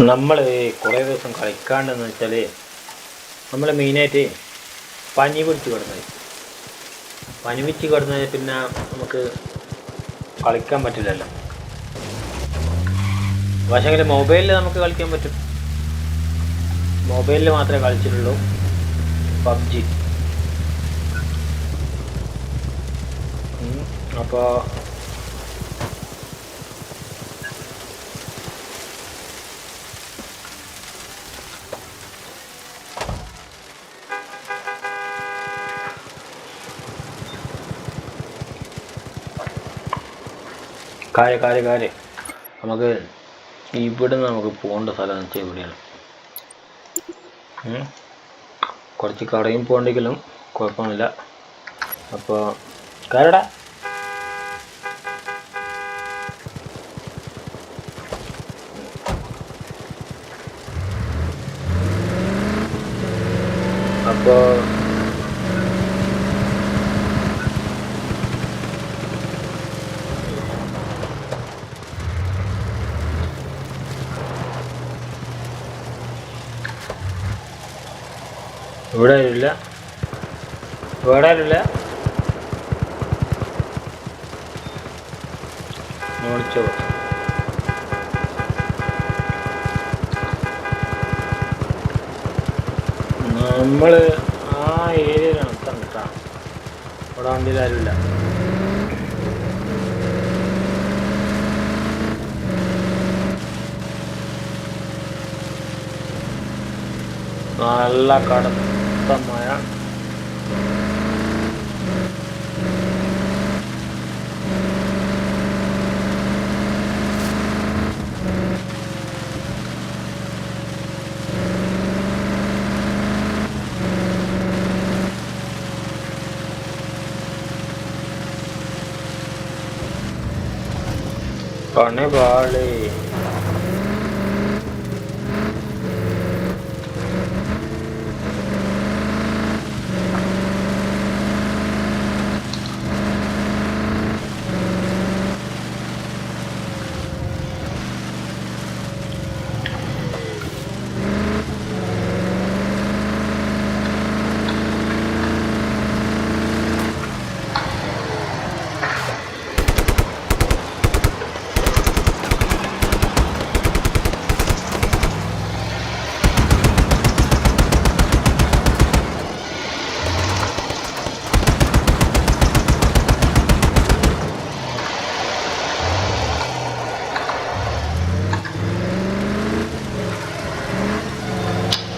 നമ്മൾ കുറേ ദിവസം കളിക്കാണ്ടെന്ന് വെച്ചാൽ നമ്മൾ മെയിനായിട്ട് പനി പിടിച്ച് കിടന്നത് പനി പിടിച്ച് കിടന്നത് പിന്നെ നമുക്ക് കളിക്കാൻ പറ്റില്ലല്ലോ. പക്ഷേങ്കിൽ മൊബൈലിൽ നമുക്ക് കളിക്കാൻ പറ്റും. മൊബൈലിൽ മാത്രമേ കളിച്ചിട്ടുള്ളൂ. പബ്ജി. അപ്പോൾ കാര്യം കാര്യം കാര്യം നമുക്ക് ഇവിടെ നിന്ന് നമുക്ക് പോകേണ്ട സ്ഥലം എന്ന് വെച്ചാൽ ഇവിടെയാണ്. കുറച്ച് കടയും പോകണ്ടെങ്കിലും കുഴപ്പമൊന്നുമില്ല. അപ്പോൾ കാരട. അപ്പോൾ ഇവിടെ ആരുമില്ല ഇവിടെ ആരുമില്ല വിളിച്ചോ നമ്മൾ ആ ഏരിയയിലാണ് തന്നിട്ടാ ഇവിടെ വണ്ടിയിൽ ആരുമില്ല. നല്ല കടുത്ത करने वाले।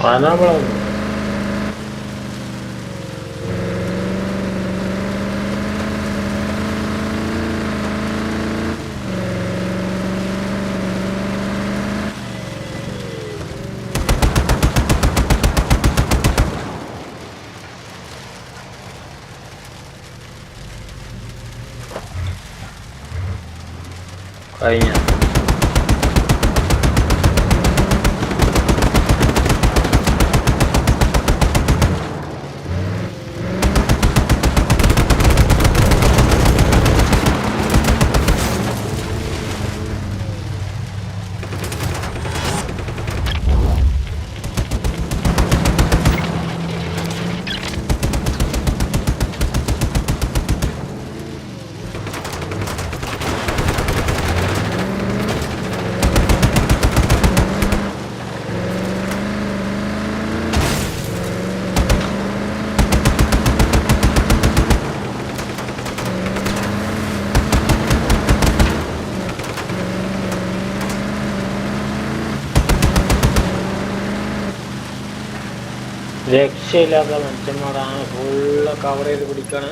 Она была. Понятно. രക്ഷയില്ലാത്ത മനുഷ്യന്മാരാണ്. ഫുള്ള് കവർ ചെയ്ത് പിടിക്കാണ്.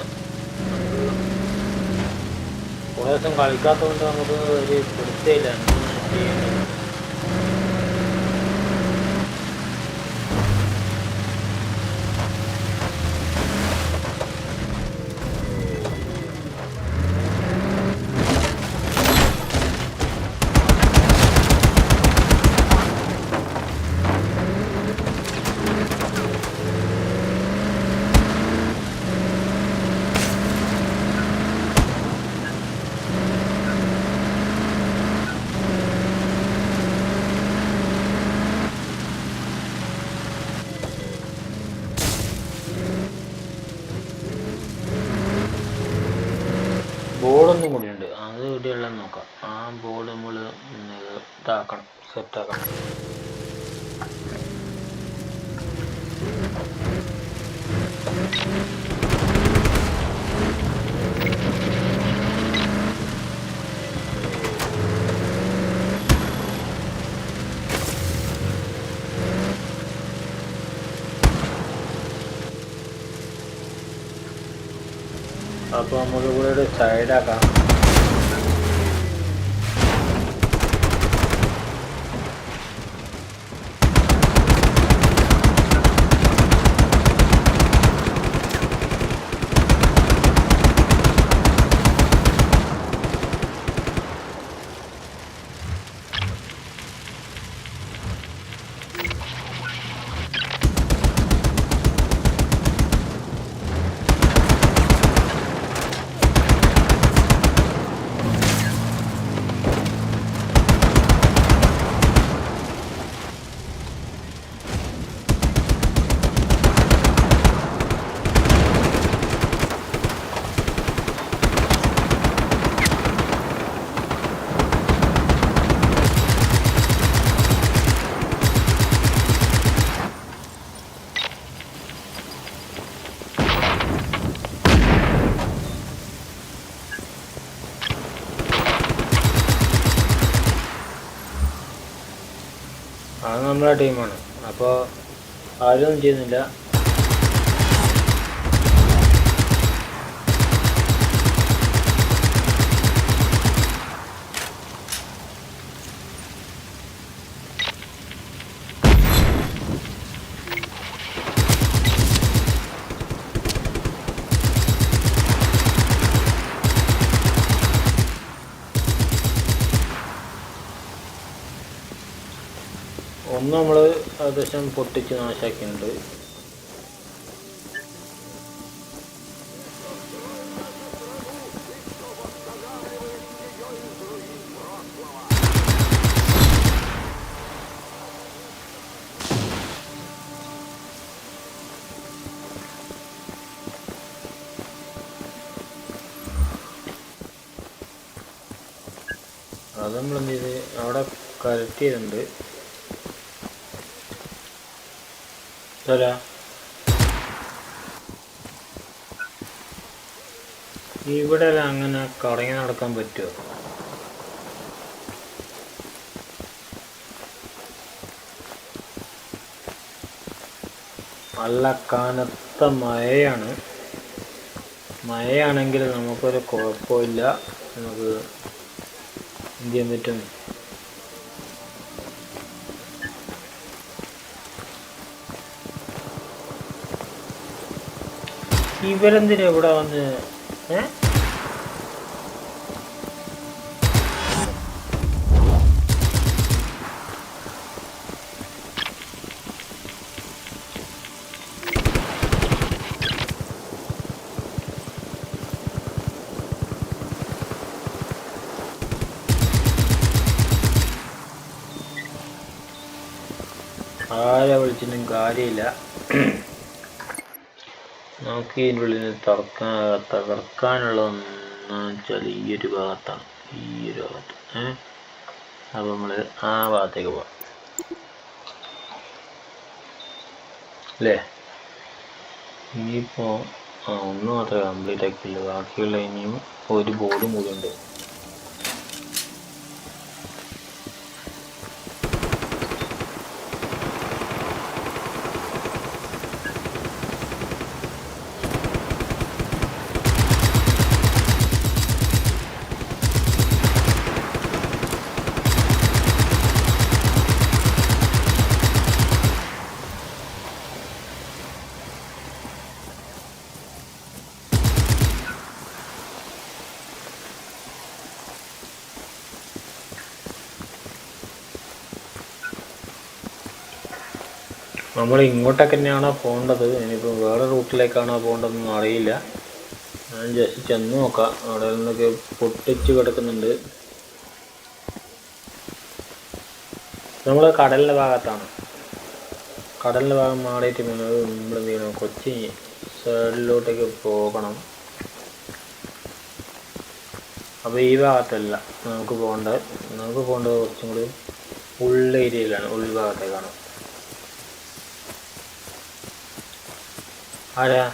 കുറേ ദിവസം കളിക്കാത്തതുകൊണ്ട് നമുക്ക് ഒരു പിടുത്തയില്ല അപ്പോൾ നമുക്ക് ഇവിടെ ഒരു സൈഡാക്കാം അത് നമ്മളെ ടീമാണ്. അപ്പോൾ ആരും ചെയ്യുന്നില്ല ഒന്ന് നമ്മൾ ഏകദേശം പൊട്ടിച്ച് നാശാക്കിയിട്ടുണ്ട്. അത് നമ്മളെന്ത് ചെയ്ത്? അവിടെ കലക്ട് ചെയ്തിട്ടുണ്ട് തരാ ഇവിടെ അങ്ങനെ കറങ്ങി നടക്കാൻ പറ്റുമോ? നല്ല കനത്ത മഴയാണ്. മഴയാണെങ്കിൽ നമുക്കൊരു കുഴപ്പമില്ല. നമുക്ക് എന്ത് ചെയ്യാൻ പറ്റും? ഇവരെന്തിനാ ഇവിടെ വന്ന് ഏ? ആരെ വിളിച്ചിട്ടും കാര്യമില്ല. നമുക്ക് ഇതിനുള്ളിൽ ഉള്ളിൽ തകർക്കാനുള്ള തകർക്കാനുള്ളതെന്ന് വെച്ചാൽ ഈ ഒരു ഭാഗത്താണ്. ഈ ഒരു ഭാഗത്ത്. ഏഹ് അപ്പോൾ നമ്മൾ ആ ഭാഗത്തേക്ക് പോവാം. അല്ലേ? ഇനിയിപ്പോൾ ആ ഒന്ന് മാത്രമേ കംപ്ലീറ്റ് ആക്കിയുള്ളൂ. ബാക്കിയുള്ള ഇനിയും ഒരു ബോർഡും കൂടി ഉണ്ട്. നമ്മൾ ഇങ്ങോട്ടൊക്കെ തന്നെയാണോ പോകേണ്ടത്? ഇനിയിപ്പോൾ വേറെ റൂട്ടിലേക്കാണോ പോകേണ്ടതെന്ന് അറിയില്ല. ഞാൻ ജസ്റ്റ് ചെന്ന് നോക്കാം. അവിടെ നിന്നൊക്കെ പൊട്ടിച്ച് കിടക്കുന്നുണ്ട്. നമ്മൾ കടലിന്റെ ഭാഗത്താണ്. കടലിന്റെ ഭാഗം മാറിയിട്ട് നമ്മൾ എന്ത് ചെയ്യണം? കൊച്ചി സൈഡിലോട്ടേക്ക് പോകണം. അപ്പോൾ ഈ ഭാഗത്തല്ല നമുക്ക് പോകേണ്ടത്. നമുക്ക് പോകേണ്ടത് കുറച്ചും കൂടി ഉള്ള ഏരിയയിലാണ് ഉൾഭാഗത്തേക്കാണ്. ആരാ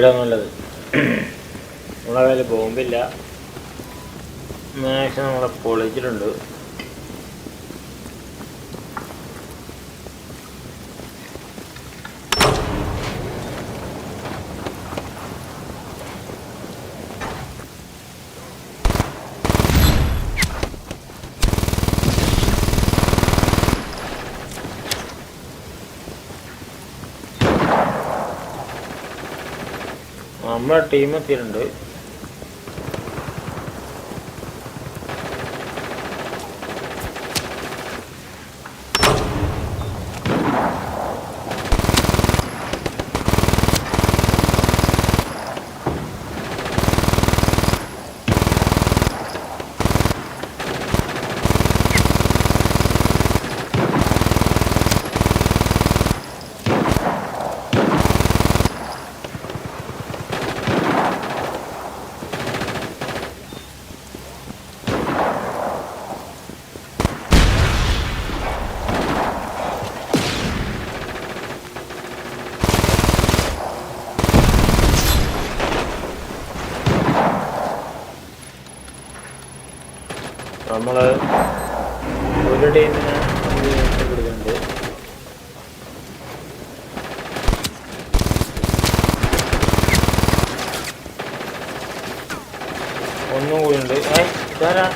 ഇവിടെ നല്ലത് നമ്മളെ കയ്യിൽ ബോംബില്ല. മാക്സിമം നമ്മളെ പൊളിച്ചിട്ടുണ്ട്. നമ്മളെ ടീം എത്തിയിട്ടുണ്ട്. നമ്മൾ ഒരു ടീമിനെ രക്ഷപ്പെടുന്നുണ്ട് ഒന്നും കൂടി ഉണ്ട് ഏ ഇതാരാ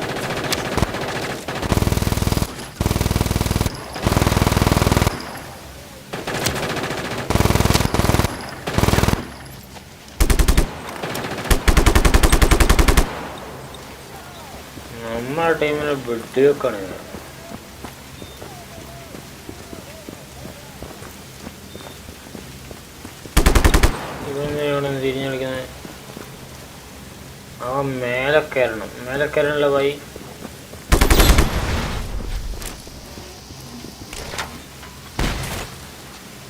നമ്മുടെ ഞാൻ ഇതൊന്നും ഇവിടെ തിരിഞ്ഞു കളിക്കുന്നത് ആ മേലെ കയറണം മേലെ കയറാനുള്ള വൈ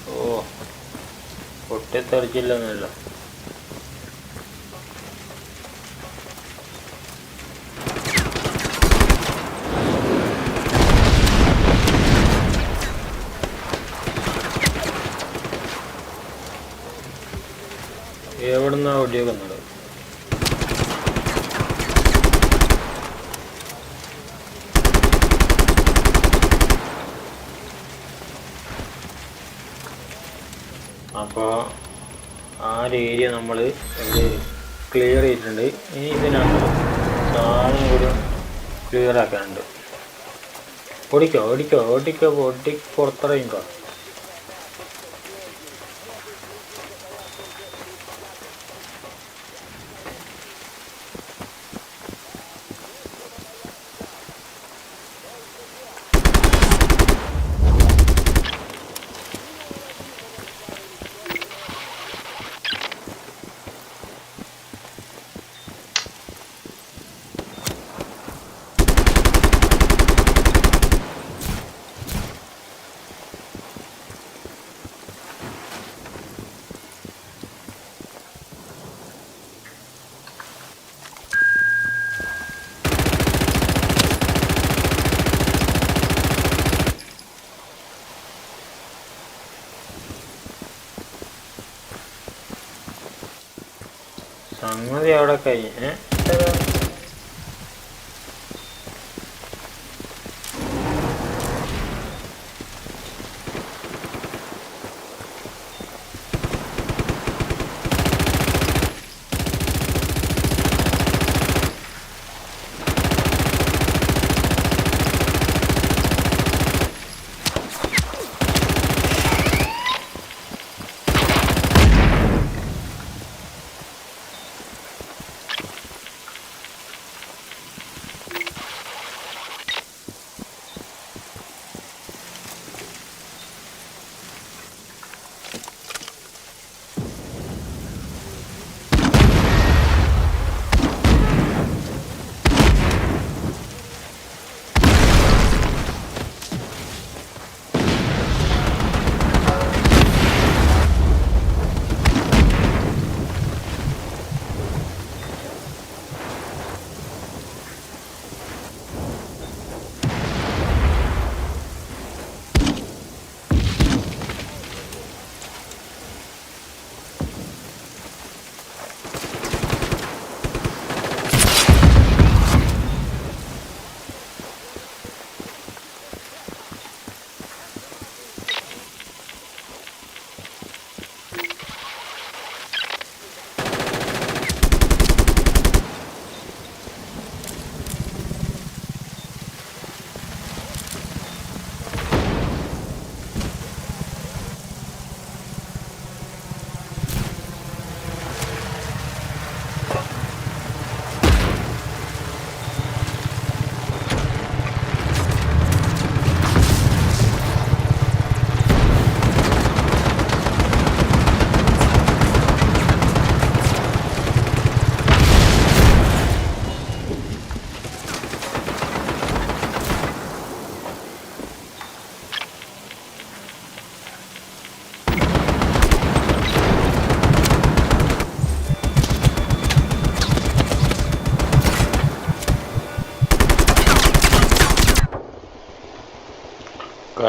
ഓ പൊട്ടിത്തെറിച്ചില്ലെന്നല്ലോ എവിടുന്നാ വെടിവെക്കുന്നത് അപ്പോൾ ആ ഒരു ഏരിയ നമ്മൾ ക്ലിയർ ചെയ്തിട്ടുണ്ട്. ഇനി ഇതിനകത്ത് സാധനം കൂടി ക്ലിയർ ആക്കാനുണ്ട്. ഓടിക്കോ ഓടിക്കോ ഓടിക്കോ ഓടി പുറത്തിറങ്ങിക്കോ. സംഗതി അവിടെ കഴിഞ്ഞ് ഏ? ഇതെന്താ?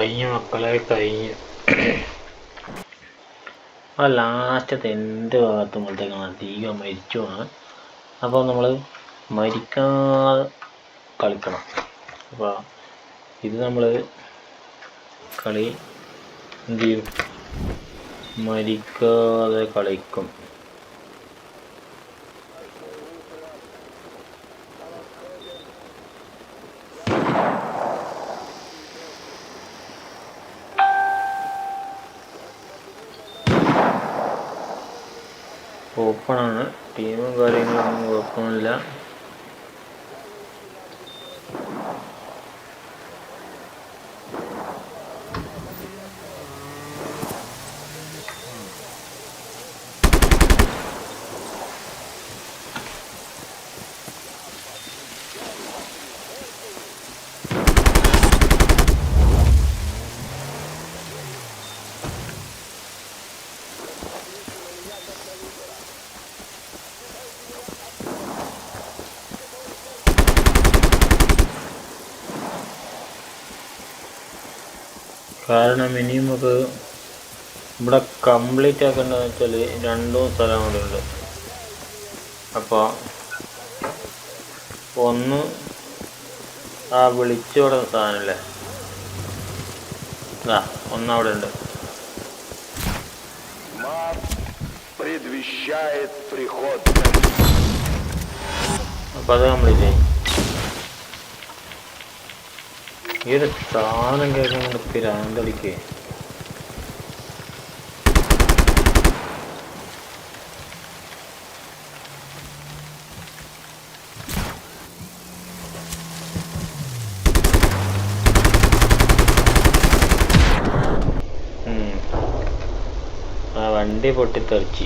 കഴിഞ്ഞു മക്കളെ കഴിഞ്ഞ്. ആ ലാസ്റ്റത്തെ എന്റെ ഭാഗത്തുമ്പോഴത്തേക്കാണ് അധികം മരിച്ചു പോണ്. അപ്പോൾ നമ്മൾ മരിക്കാതെ കളിക്കണം. അപ്പോൾ ഇത് നമ്മൾ കളി എന്ത് ചെയ്യും? മരിക്കാതെ കളിക്കും. ഓപ്പണാണ് ടീമും കാര്യങ്ങളൊന്നും കുഴപ്പമില്ല കാരണം ഇനിയും നമുക്ക് ഇവിടെ കംപ്ലീറ്റ് ആക്കേണ്ടതെന്ന് വെച്ചാൽ രണ്ടും സ്ഥലം കൂടെ ഉണ്ട്. അപ്പോൾ ഒന്ന് ആ വിളിച്ചു കിടന്ന സാധനമല്ലേ ആ ഒന്നവിടെ ഉണ്ട്. അപ്പം അത് കംപ്ലീറ്റ് ചെയ്യും ഈ ഒരു സാധനം കേൾക്കുന്നുണ്ട് പിരാന്തളിക്ക്. ആ വണ്ടി പൊട്ടിത്തെറിച്ച്.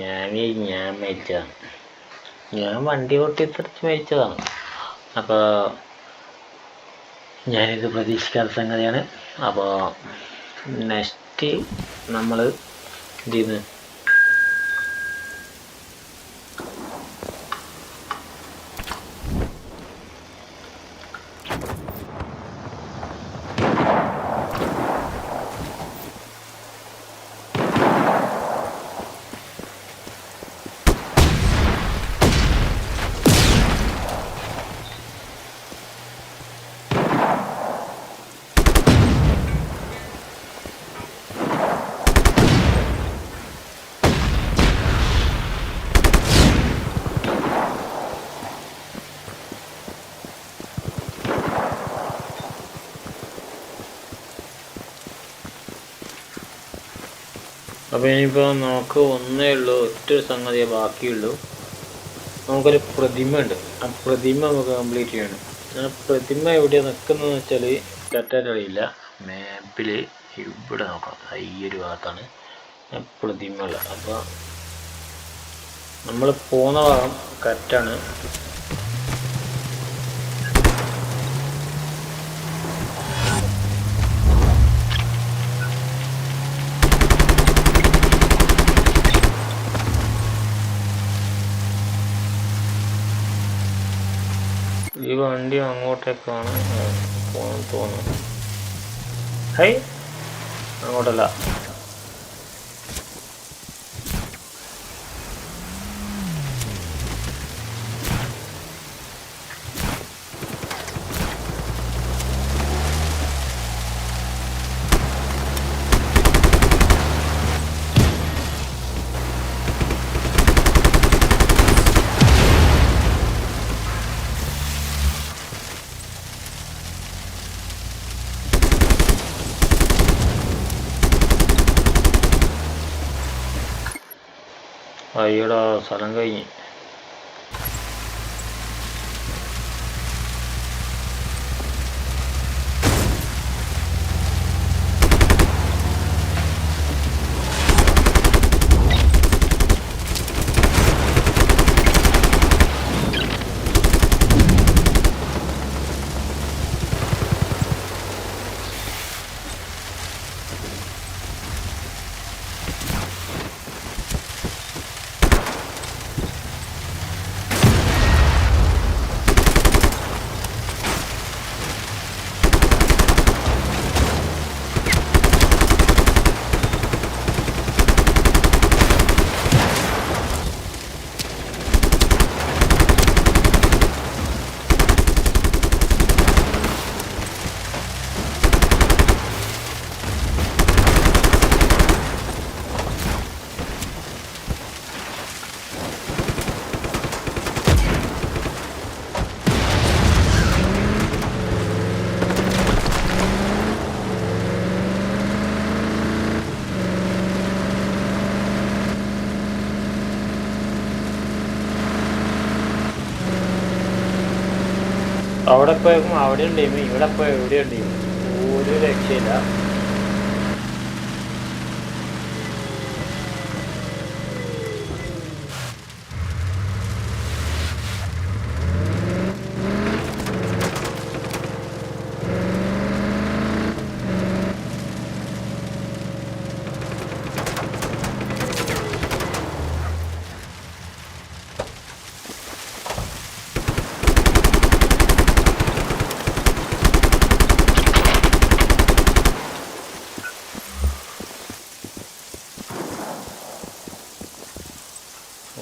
ഞാൻ ഞാൻ മരിച്ചതാണ്. ഞാൻ വണ്ടി പൊട്ടിത്തെറിച്ച് മരിച്ചതാണ്. അപ്പോൾ ഞാനിത് പ്രതീക്ഷിക്കാത്ത സംഗതിയാണ്. അപ്പോൾ നെക്സ്റ്റ് നമ്മൾ എന്ത് ചെയ്യുന്നു അപ്പോൾ നമുക്ക് ഒന്നേ ഉള്ളൂ ഒറ്റ സംഗതിയേ ബാക്കിയുള്ളൂ. നമുക്കൊരു പ്രതിമ ഉണ്ട് ആ പ്രതിമ നമുക്ക് കംപ്ലീറ്റ് ചെയ്യണം. ആ പ്രതിമ എവിടെയാണ് നിൽക്കുന്നതെന്ന് വെച്ചാൽ കറക്റ്റായിട്ട് അറിയില്ല. മാപ്പിൽ ഇവിടെ നോക്കണം ഈ ഒരു ഭാഗത്താണ് പ്രതിമ ഉള്ളത്. അപ്പോൾ നമ്മൾ പോകുന്ന ഭാഗം കറക്റ്റാണ് ഈ വണ്ടി അങ്ങോട്ടേക്കാണ്. പോകാൻ തോന്നുന്നത് ഹൈ അങ്ങോട്ടല്ല. അയ്യടാ സ്ഥലം കഴിഞ്ഞ് അവിടെ അവിടെ ടീം ഇവിടെ എവിടെ ഇവിടെ ടീം ഒരു രക്ഷയില്ല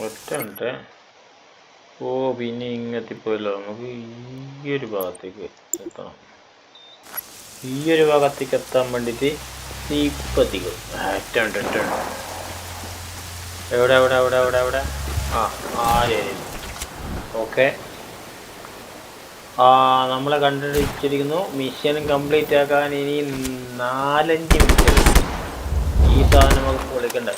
ഒറ്റ ഉണ്ട് ഓ പിന്നെ ഇങ്ങെത്തിപ്പോയല്ലോ നമുക്ക് ഈ ഒരു ഭാഗത്തേക്ക് എത്തണം. ഈ ഒരു ഭാഗത്തേക്ക് എത്താൻ വേണ്ടിയിട്ട് തീപ്പത്തിക്കും ഏറ്റവും ഏറ്റവും എവിടെ എവിടെ എവിടെ എവിടെ എവിടെ? ആ ആര് ഓക്കെ. ആ നമ്മളെ കണ്ടുപിടിച്ചിരിക്കുന്നു. മിഷൻ കംപ്ലീറ്റ് ആക്കാൻ ഇനി നാലഞ്ച് മിനിറ്റ്. ഈ സാധനം നമുക്ക് വിളിക്കണ്ടേ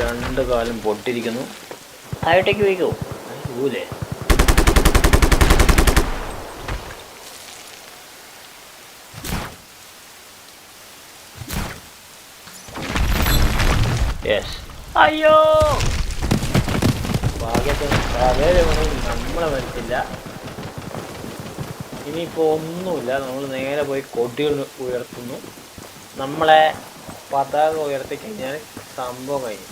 രണ്ട് കാലം പൊട്ടിരിക്കുന്നു താഴോട്ടേക്ക് വയ്ക്കോ ഊലേ യെസ് അയ്യോ! ഭാഗ്യത്തിന് പലരും നമ്മളെ മനസ്സില്ല ഇനിയിപ്പോൾ ഒന്നുമില്ല. നമ്മൾ നേരെ പോയി കൊടികൾ ഉയർത്തുന്നു. നമ്മളെ പതാക ഉയർത്തി കഴിഞ്ഞാൽ സംഭവം കഴിഞ്ഞു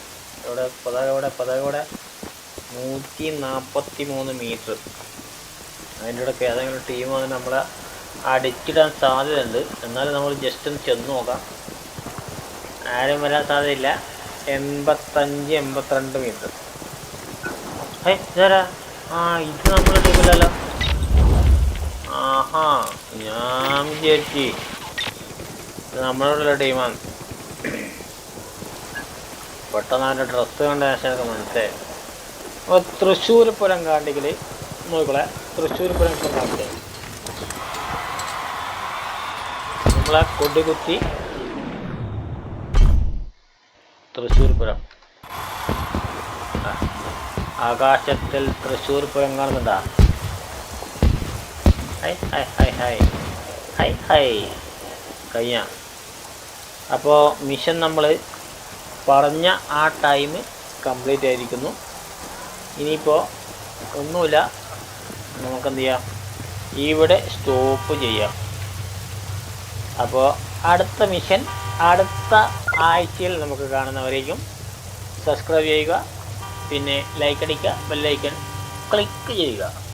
ഇവിടെ പതാക ഇവിടെ പതാക നൂറ്റി നാൽപ്പത്തി മൂന്ന് മീറ്റർ. അതിന്റെ ഇടയ്ക്ക് ഏതെങ്കിലും ടീം വന്ന് നമ്മളെ അടിച്ചിടാൻ സാധ്യതയുണ്ട്. എന്നാലും നമ്മൾ ജസ്റ്റ് ഒന്ന് ചെന്ന് നോക്കാം. ആരും വരാൻ സാധ്യതയില്ല. എൺപത്തഞ്ച് എൺപത്തിരണ്ട് മീറ്റർ. ഏ ഇതാരാ? ആ ഇത് നമ്മുടെ ടീമിലല്ലോ ആഹാ ഞാൻ വിചാരിച്ചു നമ്മളോടുള്ള ടീമാണ്. പെട്ടെന്ന് അവന്റെ ഡ്രസ്സ് കണ്ട ശേഷം മനസ്സിലായി. അപ്പോൾ തൃശ്ശൂർ പുരം കാണ്ടിക്കൽ നോക്കിക്കോളെ തൃശ്ശൂർ പുരം കാണ്ടിക്കൽ നമ്മളെ കൊടികുത്തി തൃശ്ശൂർ പുരം. ആകാശത്തിൽ Thrissur Pooram കാണുന്നുണ്ടാ? High high high high high high കഴിഞ്ഞ. അപ്പോൾ മിഷൻ നമ്മൾ പറഞ്ഞ ആ ടൈം കംപ്ലീറ്റ് ആയിരിക്കുന്നു. ഇനിയിപ്പോൾ ഒന്നുമില്ല. നമുക്കെന്ത് ചെയ്യാം ഇവിടെ സ്റ്റോപ്പ് ചെയ്യാം. അപ്പോൾ അടുത്ത മിഷൻ അടുത്ത ആഴ്ചയിൽ നമുക്ക് കാണുന്നവരേക്കും സബ്സ്ക്രൈബ് ചെയ്യുക. പിന്നെ ലൈക്ക് അടിക്കുക ബെല്ലൈക്കൺ ക്ലിക്ക് ചെയ്യുക.